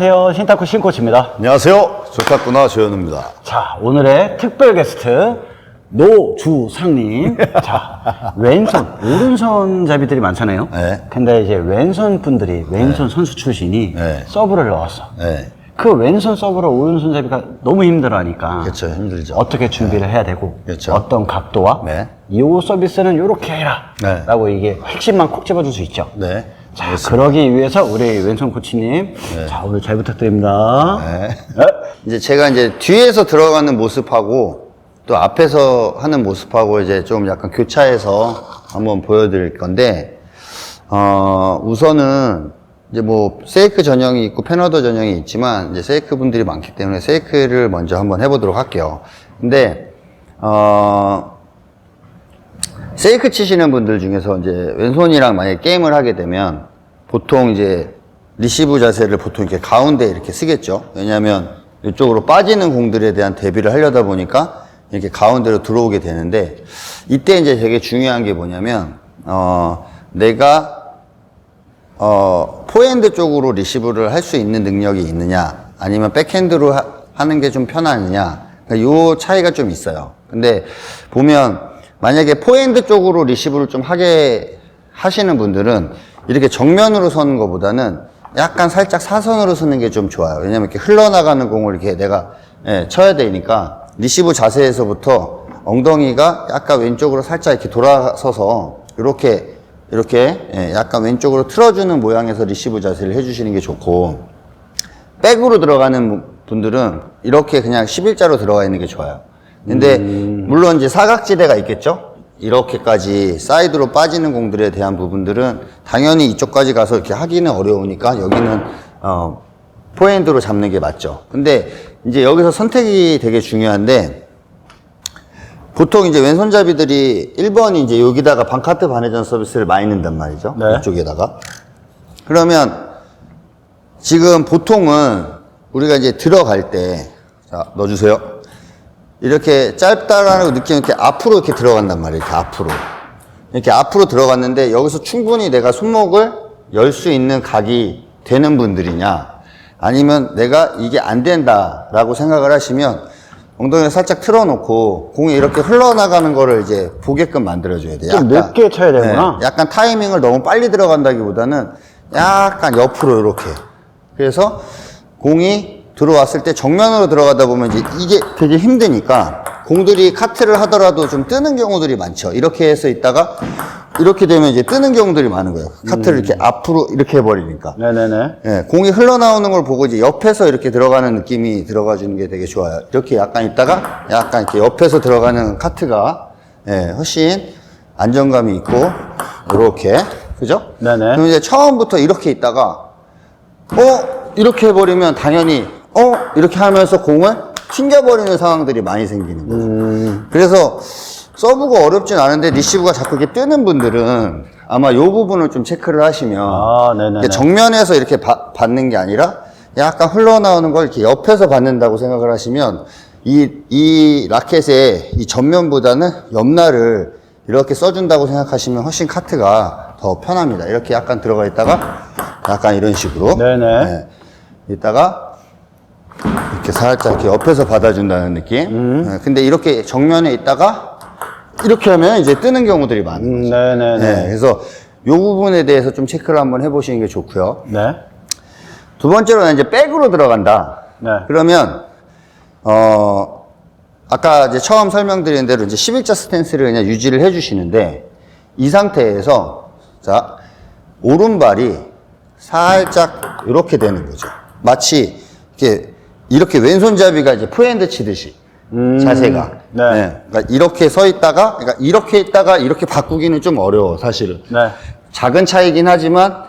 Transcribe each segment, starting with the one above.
안녕하세요. 신타쿠 신코치입니다. 안녕하세요. 조타꾸나 조현우입니다. 자, 오늘의 특별 게스트, 노주상님. 자, 왼손, 오른손 잡이들이 많잖아요. 네. 근데 이제 왼손 분들이, 왼손 선수 출신이 네. 서브를 넣었어. 네. 그 왼손 서브로 오른손 잡이가 너무 힘들어 하니까. 그렇죠. 힘들죠. 어떻게 준비를 해야 되고, 그렇죠. 어떤 각도와, 네. 이 서비스는 이렇게 해라. 네. 라고 이게 핵심만 콕 집어줄 수 있죠. 네. 자, 그러기 위해서 우리 왼손 코치님, 자, 오늘 잘 부탁드립니다. 네. 이제 제가 이제 뒤에서 들어가는 모습하고 또 앞에서 하는 모습하고 이제 좀 약간 교차해서 한번 보여드릴 건데, 어, 우선은 이제 뭐 세이크 전형이 있고 패너더 전형이 있지만 이제 세이크 분들이 많기 때문에 세이크를 먼저 한번 해보도록 할게요. 근데, 어, 세이크 치시는 분들 중에서 이제 왼손이랑 만약에 게임을 하게 되면 보통 이제 리시브 자세를 보통 이렇게 가운데 이렇게 쓰겠죠. 왜냐하면 이쪽으로 빠지는 공들에 대한 대비를 하려다 보니까 이렇게 가운데로 들어오게 되는데 이때 이제 되게 중요한 게 뭐냐면 어 내가 어 포핸드 쪽으로 리시브를 할 수 있는 능력이 있느냐 아니면 백핸드로 하, 하는 게 좀 편하느냐 그러니까 요 차이가 좀 있어요. 근데 보면 만약에 포핸드 쪽으로 리시브를 좀 하게 하시는 분들은 이렇게 정면으로 서는 것보다는 약간 살짝 사선으로 서는 게 좀 좋아요. 왜냐면 이렇게 흘러나가는 공을 이렇게 내가 예, 쳐야 되니까 리시브 자세에서부터 엉덩이가 약간 왼쪽으로 살짝 이렇게 돌아서서 이렇게 이렇게 예, 약간 왼쪽으로 틀어주는 모양에서 리시브 자세를 해주시는 게 좋고 백으로 들어가는 분들은 이렇게 그냥 11자로 들어가 있는 게 좋아요. 근데 물론 이제 사각지대가 있겠죠? 이렇게까지 사이드로 빠지는 공들에 대한 부분들은 당연히 이쪽까지 가서 이렇게 하기는 어려우니까 여기는 어 포핸드로 잡는 게 맞죠. 근데 이제 여기서 선택이 되게 중요한데 보통 이제 왼손잡이들이 1번이 이제 여기다가 반카트 반회전 서비스를 많이 넣는단 말이죠. 네. 이쪽에다가. 그러면 지금 보통은 우리가 이제 들어갈 때, 자, 넣어주세요. 이렇게 짧다라는 느낌이 이렇게 앞으로 이렇게 들어간단 말이에요. 이렇게 앞으로. 이렇게 앞으로 들어갔는데 여기서 충분히 내가 손목을 열 수 있는 각이 되는 분들이냐 아니면 내가 이게 안 된다라고 생각을 하시면 엉덩이를 살짝 틀어놓고 공이 이렇게 흘러나가는 거를 이제 보게끔 만들어줘야 돼요. 좀 약간. 늦게 쳐야 되구나. 네, 약간 타이밍을 너무 빨리 들어간다기보다는 약간 옆으로 이렇게. 그래서 공이 들어왔을 때 정면으로 들어가다 보면 이제 이게 되게 힘드니까 공들이 카트를 하더라도 좀 뜨는 경우들이 많죠. 이렇게 해서 있다가 이렇게 되면 이제 뜨는 경우들이 많은 거예요. 카트를 이렇게 앞으로 이렇게 해버리니까. 네네네. 예, 공이 흘러나오는 걸 보고 이제 옆에서 이렇게 들어가는 느낌이 들어가 주는 게 되게 좋아요. 이렇게 약간 있다가 약간 이렇게 옆에서 들어가는 카트가 예, 훨씬 안정감이 있고 이렇게 그죠? 네네. 그럼 이제 처음부터 이렇게 있다가 어 이렇게 해버리면 당연히 어 이렇게 하면서 공을 튕겨버리는 상황들이 많이 생기는 거죠. 그래서 서브가 어렵진 않은데 리시브가 자꾸 이렇게 뜨는 분들은 아마 이 부분을 좀 체크를 하시면 아, 네네네. 이게 정면에서 이렇게 바- 받는 게 아니라 약간 흘러나오는 걸 이렇게 옆에서 받는다고 생각을 하시면 이, 이 라켓의 이 전면보다는 옆날을 이렇게 써준다고 생각하시면 훨씬 카트가 더 편합니다. 이렇게 약간 들어가 있다가 약간 이런 식으로. 네네. 네. 있다가 이렇게 살짝 이렇게 옆에서 받아준다는 느낌. 네, 근데 이렇게 정면에 있다가 이렇게 하면 이제 뜨는 경우들이 많은 음, 거죠. 네네네. 네, 그래서 이 부분에 대해서 좀 체크를 한번 해보시는 게 좋고요. 네. 두 번째로는 이제 백으로 들어간다. 네. 그러면 어 아까 이제 처음 설명드린 대로 이제 11자 스탠스를 그냥 유지를 해주시는데 이 상태에서 자 오른발이 살짝 이렇게 되는 거죠. 마치 이렇게 이렇게 왼손잡이가 이제 포핸드 치듯이 자세가. 네. 그러니까 이렇게 서 있다가 그러니까 이렇게 있다가 이렇게 바꾸기는 좀 어려워 사실은. 네. 작은 차이긴 하지만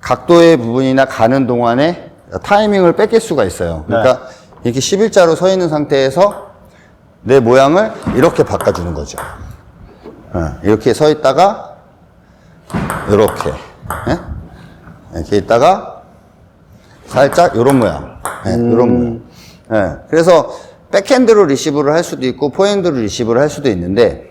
각도의 부분이나 가는 동안에 타이밍을 뺏길 수가 있어요. 그러니까 이렇게 11자로 서 있는 상태에서 내 모양을 이렇게 바꿔주는 거죠. 어, 이렇게 서 있다가 이렇게 예? 이렇게 있다가 살짝 이런 모양, 예, 이런 모양. 예, 그래서 백핸드로 리시브를 할 수도 있고 포핸드로 리시브를 할 수도 있는데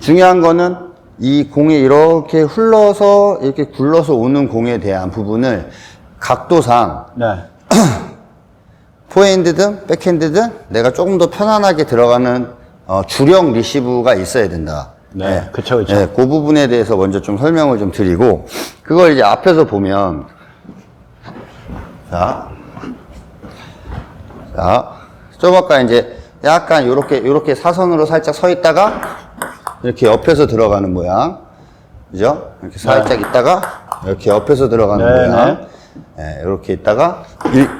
중요한 거는 이 공이 이렇게 흘러서 이렇게 굴러서 오는 공에 대한 부분을 각도상 네. 포핸드든 백핸드든 내가 조금 더 편안하게 들어가는 어, 주력 리시브가 있어야 된다. 네, 그쵸, 그쵸. 네, 그 부분에 대해서 먼저 좀 설명을 좀 드리고 그걸 이제 앞에서 보면 자, 자, 좀 아까 이제 약간 요렇게 요렇게 사선으로 살짝 서 있다가 이렇게 옆에서 들어가는 모양, 그죠? 이렇게 살짝 있다가 이렇게 옆에서 들어가는 네, 모양. 예, 이렇게 있다가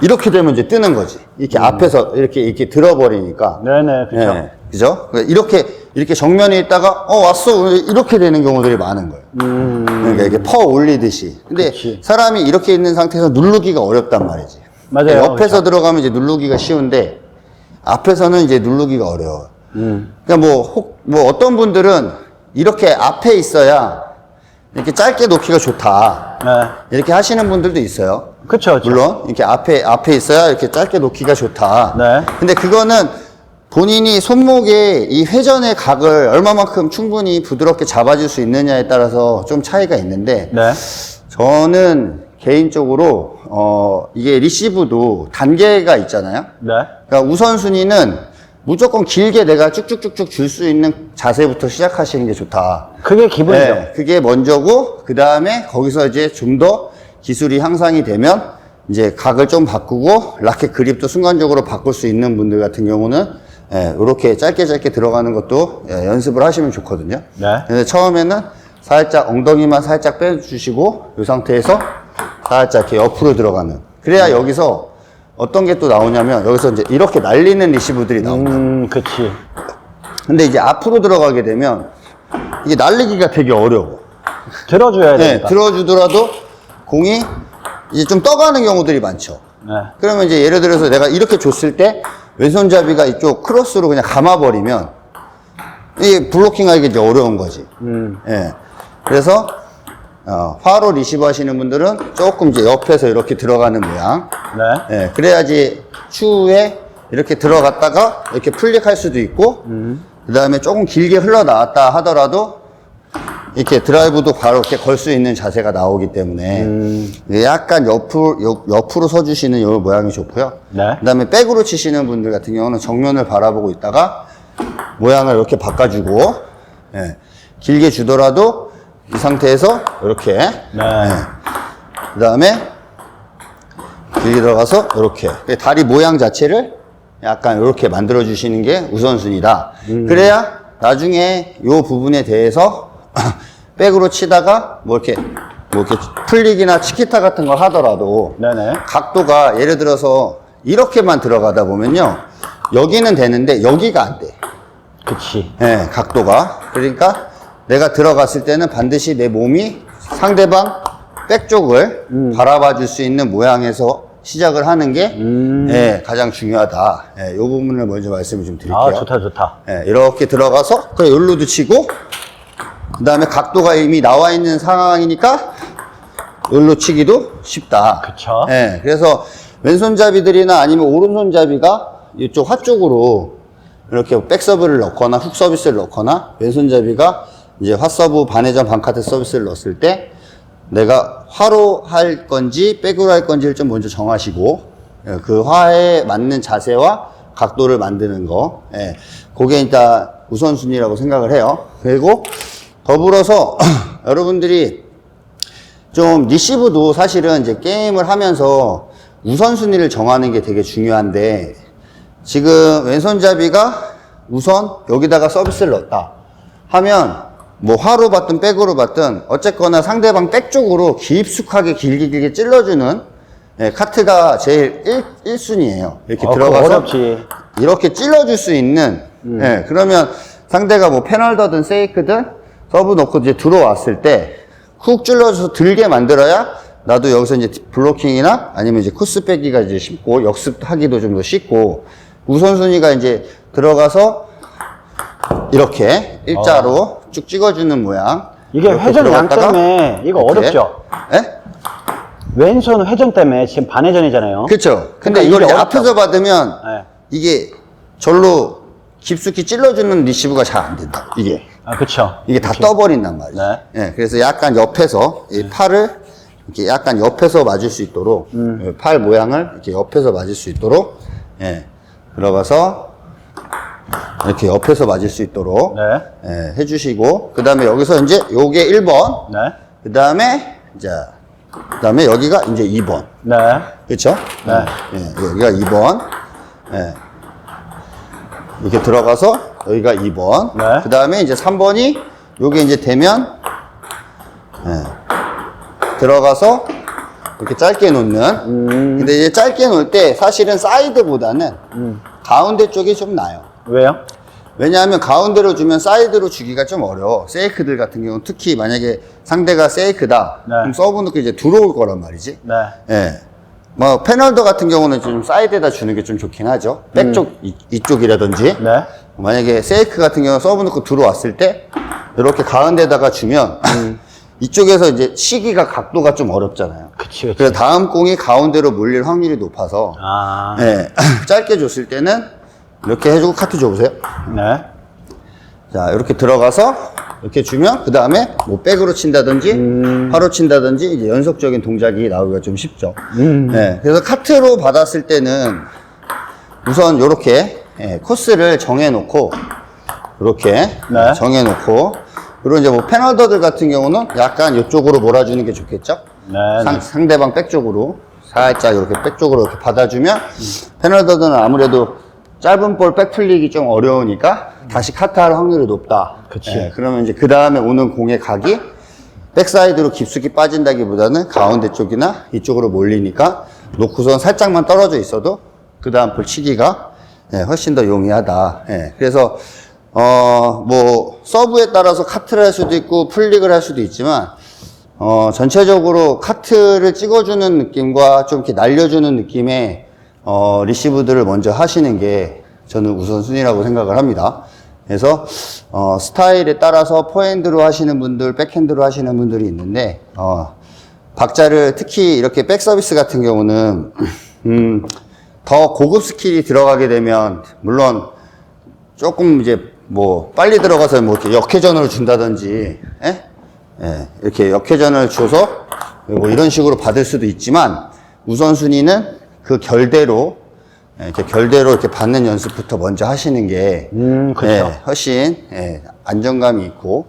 이, 렇게 되면 이제 뜨는 거지. 이렇게 앞에서 이렇게 이렇게 들어버리니까. 네네, 그쵸. 예, 그죠? 그러니까 이렇게 이렇게 정면에 있다가 어 왔어 이렇게 되는 경우들이 많은 거예요. 그러니까 이렇게 퍼 올리듯이. 근데 음. 그치. 사람이 이렇게 있는 상태에서 누르기가 어렵단 말이지. 맞아요. 옆에서 그쵸. 들어가면 이제 누르기가 쉬운데 앞에서는 이제 누르기가 어려워. 음. 그러니까 뭐, 혹, 뭐 어떤 분들은 이렇게 앞에 있어야 이렇게 짧게 놓기가 좋다. 네. 이렇게 하시는 분들도 있어요. 그쵸. 물론 이렇게 앞에 앞에 있어야 이렇게 짧게 놓기가 좋다. 네. 근데 그거는 본인이 손목의 이 회전의 각을 얼마만큼 충분히 부드럽게 잡아줄 수 있느냐에 따라서 좀 차이가 있는데 네. 저는 개인적으로 어 이게 리시브도 단계가 있잖아요. 네. 그러니까 우선순위는 무조건 길게 내가 쭉쭉쭉쭉 줄 수 있는 자세부터 시작하시는 게 좋다. 그게 기본이죠. 네, 그게 먼저고 그 다음에 거기서 이제 좀 더 기술이 향상이 되면 이제 각을 좀 바꾸고 라켓 그립도 순간적으로 바꿀 수 있는 분들 같은 경우는 예, 이렇게 짧게 짧게 들어가는 것도 예, 연습을 하시면 좋거든요. 네. 근데 처음에는 살짝 엉덩이만 살짝 빼주시고 이 상태에서 살짝 이렇게 옆으로 들어가는. 그래야 여기서 어떤 게 또 나오냐면 여기서 이제 이렇게 날리는 리시브들이 나온다. 음, 그치. 근데 이제 앞으로 들어가게 되면 이게 날리기가 되게 어려워. 들어줘야 네, 되니까. 들어주더라도 공이 이제 좀 떠가는 경우들이 많죠. 네. 그러면 이제 예를 들어서 내가 이렇게 줬을 때 왼손잡이가 이쪽 크로스로 그냥 감아버리면 이 블로킹하기 이제 어려운 거지. 음. 예. 그래서 어, 화로 리시브 하시는 분들은 조금 이제 옆에서 이렇게 들어가는 모양. 네. 예, 그래야지 추후에 이렇게 들어갔다가 이렇게 플릭할 수도 있고, 그 다음에 조금 길게 흘러나왔다 하더라도 이렇게 드라이브도 바로 이렇게 걸 수 있는 자세가 나오기 때문에 이게 약간 옆으로, 옆, 옆으로 서주시는 이 모양이 좋고요. 네. 그 다음에 백으로 치시는 분들 같은 경우는 정면을 바라보고 있다가 모양을 이렇게 바꿔주고, 예, 길게 주더라도 이 상태에서 이렇게 네. 그 다음에 길게 들어가서 이렇게 다리 모양 자체를 약간 이렇게 만들어 주시는 게 우선순위다. 그래야 나중에 이 부분에 대해서 백으로 치다가 뭐 이렇게 뭐 이렇게 플릭이나 치키타 같은 걸 하더라도 네네. 각도가 예를 들어서 이렇게만 들어가다 보면요 여기는 되는데 여기가 안 돼. 그치. 예, 각도가. 그러니까 내가 들어갔을 때는 반드시 내 몸이 상대방 백 쪽을 바라봐 줄 수 있는 모양에서 시작을 하는 게 예, 가장 중요하다. 예, 이 부분을 먼저 말씀을 좀 드릴게요. 아, 좋다, 좋다. 예, 이렇게 들어가서 그래 열로도 치고 그 다음에 각도가 이미 나와 있는 상황이니까 열로 치기도 쉽다. 그쵸. 예, 그래서 왼손잡이들이나 아니면 오른손잡이가 이쪽 화 쪽으로 이렇게 백서브를 넣거나 훅 서비스를 넣거나 왼손잡이가 이제 화 서브 반회전 반카트 서비스를 넣었을 때 내가 화로 할 건지 백으로 할 건지를 좀 먼저 정하시고 예, 그 화에 맞는 자세와 각도를 만드는 거. 예, 그게 일단 우선순위라고 생각을 해요. 그리고 더불어서 여러분들이 좀 리시브도 사실은 이제 게임을 하면서 우선순위를 정하는 게 되게 중요한데 지금 왼손잡이가 우선 여기다가 서비스를 넣었다 하면 뭐 화로 받든 백으로 받든 어쨌거나 상대방 백 쪽으로 깊숙하게 길게 길게 찔러주는 예, 카트가 제일 1, 순위에요 이렇게 어, 그거 들어가서 어렵지. 이렇게 찔러줄 수 있는 예, 그러면 상대가 뭐 페널더든 세이크든 서브 넣고 이제 들어왔을 때 쿡 찔러줘서 들게 만들어야 나도 여기서 이제 블로킹이나 아니면 이제 코스 빼기가 이제 쉽고 역습하기도 좀 더 쉽고 우선순위가 이제 들어가서 이렇게 일자로 쭉 찍어주는 모양 이게 이렇게 회전 양 들어갔다가 때문에 이거 이렇게. 어렵죠? 예? 왼손 회전 때문에 지금 반회전이잖아요. 그쵸 근데 그러니까 이걸 이게 이제 어렵다고. 앞에서 받으면 네. 이게 절로 깊숙이 찔러주는 리시브가 잘 안 된다 이게 아, 그쵸. 이게 다 떠버린단 말이죠. 네. 예, 그래서 약간 옆에서 이 팔을 이렇게 약간 옆에서 맞을 수 있도록 예, 팔 모양을 이렇게 옆에서 맞을 수 있도록 예, 들어가서 이렇게 옆에서 맞을 수 있도록 네. 예, 해주시고 그 다음에 여기서 이제 요게 1번 네. 그 다음에 자, 그 다음에 여기가 이제 2번 네. 그렇죠? 네. 예, 여기가 2번 예. 이렇게 들어가서 여기가 2번 네. 그 다음에 이제 3번이 요게 이제 되면 예. 들어가서 이렇게 짧게 놓는 음. 근데 이제 짧게 놓을 때 사실은 사이드보다는 가운데 쪽이 좀 나아요 왜요? 왜냐하면 가운데로 주면 사이드로 주기가 좀 어려워. 세이크들 같은 경우는 특히 만약에 상대가 세이크다. 네. 그럼 서브 넣고 이제 들어올 거란 말이지. 네. 예. 뭐, 페널더 같은 경우는 좀 사이드에다 주는 게 좀 좋긴 하죠. 백쪽, 이, 이쪽이라든지. 네. 만약에 세이크 같은 경우 서브 넣고 들어왔을 때, 이렇게 가운데다가 주면, 이쪽에서 이제 시기가 각도가 좀 어렵잖아요. 그치, 그치. 그래서 다음 공이 가운데로 몰릴 확률이 높아서, 아. 예. 짧게 줬을 때는, 이렇게 해주고 카트 줘보세요. 네. 자, 이렇게 들어가서 이렇게 주면 그 다음에 뭐 백으로 친다든지 팔로 친다든지 이제 연속적인 동작이 나오기가 좀 쉽죠. 네, 그래서 카트로 받았을 때는 우선 이렇게 코스를 정해놓고 이렇게 네. 정해놓고 그리고 이제 뭐 패널더들 같은 경우는 약간 이쪽으로 몰아주는 게 좋겠죠. 네. 상, 상대방 백 쪽으로 살짝 이렇게 백 쪽으로 이렇게 받아주면 패널더들은 아무래도 짧은 볼백 풀리기 좀 어려우니까 다시 카트할 확률이 높다. 그치. 예, 그러면 이제 그 다음에 오는 공의 각이 백사이드로 깊숙이 빠진다기보다는 가운데 쪽이나 이쪽으로 몰리니까 놓고선 살짝만 떨어져 있어도 그 다음 볼 치기가 예, 훨씬 더 용이하다. 예, 그래서 어, 뭐 서브에 따라서 카트를 할 수도 있고 풀릭을 할 수도 있지만 어, 전체적으로 카트를 찍어주는 느낌과 좀 이렇게 날려주는 느낌의 어, 리시브들을 먼저 하시는 게 저는 우선순위라고 생각을 합니다. 그래서 어, 스타일에 따라서 포핸드로 하시는 분들, 백핸드로 하시는 분들이 있는데 어, 박자를 특히 이렇게 백 서비스 같은 경우는 음, 더 고급 스킬이 들어가게 되면 물론 조금 이제 뭐 빨리 들어가서 뭐 이렇게 역회전을 준다든지 예? 예, 이렇게 역회전을 줘서 뭐 이런 식으로 받을 수도 있지만 우선순위는 그 결대로 예, 이렇게 결대로 이렇게 받는 연습부터 먼저 하시는 게 음, 그쵸. 예, 훨씬 예, 안정감이 있고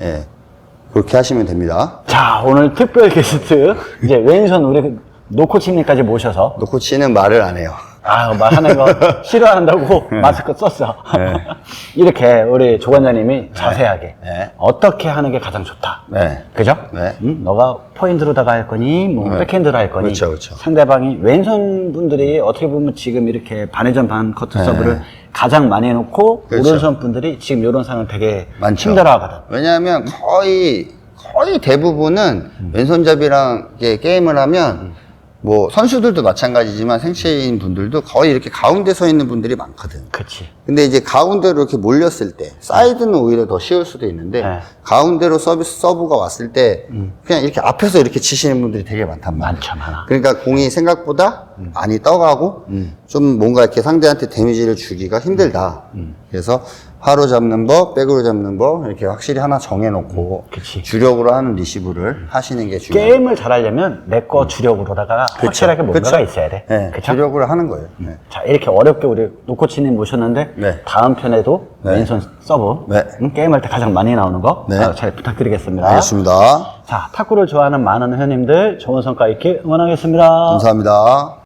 예, 그렇게 하시면 됩니다. 자, 오늘 특별 게스트, 이제 왼손 우리 노코치님까지 모셔서, 노코치는 말을 안 해요. 아, 말하는 거 싫어한다고 마스크 썼어. 이렇게 우리 조관장님이 자세하게 네. 어떻게 하는 게 가장 좋다. 네. 그죠? 네. 음, 너가 포인트로다가 할 거니, 뭐, 네. 백핸드로 할 거니. 그렇죠, 그렇죠. 상대방이 왼손 분들이 어떻게 보면 지금 이렇게 반회전 반 커트 네. 서브를 가장 많이 해놓고, 그렇죠. 오른손 분들이 지금 이런 상황 되게 많죠. 힘들어 하거든. 왜냐하면 거의 거의 대부분은 왼손잡이랑 이렇게 게임을 하면 뭐 선수들도 마찬가지지만 생체인 분들도 거의 이렇게 가운데 서 있는 분들이 많거든. 그치. 근데 이제 가운데로 이렇게 몰렸을 때 사이드는 오히려 더 쉬울 수도 있는데 네. 가운데로 서비스 서브가 왔을 때 그냥 이렇게 앞에서 이렇게 치시는 분들이 되게 많단 말이야. 많죠, 많아. 그러니까 공이 생각보다 많이 떠가고 좀 뭔가 이렇게 상대한테 데미지를 주기가 힘들다. 그래서 파로 잡는 법, 백으로 잡는 법 이렇게 확실히 하나 정해놓고 그치. 주력으로 하는 리시브를 하시는 게 중요해요. 게임을 잘하려면 내 거 주력으로다가 확실하게 뭔가가 그쵸? 있어야 돼. 네, 그쵸? 주력으로 하는 거예요. 네. 자, 이렇게 어렵게 우리 노코치님 모셨는데, 네. 다음 편에도 네. 왼손 서브, 네. 음, 게임할 때 가장 많이 나오는 거, 네. 아, 잘 부탁드리겠습니다. 알겠습니다. 자, 탁구를 좋아하는 많은 회원님들 좋은 성과 있길 응원하겠습니다. 감사합니다.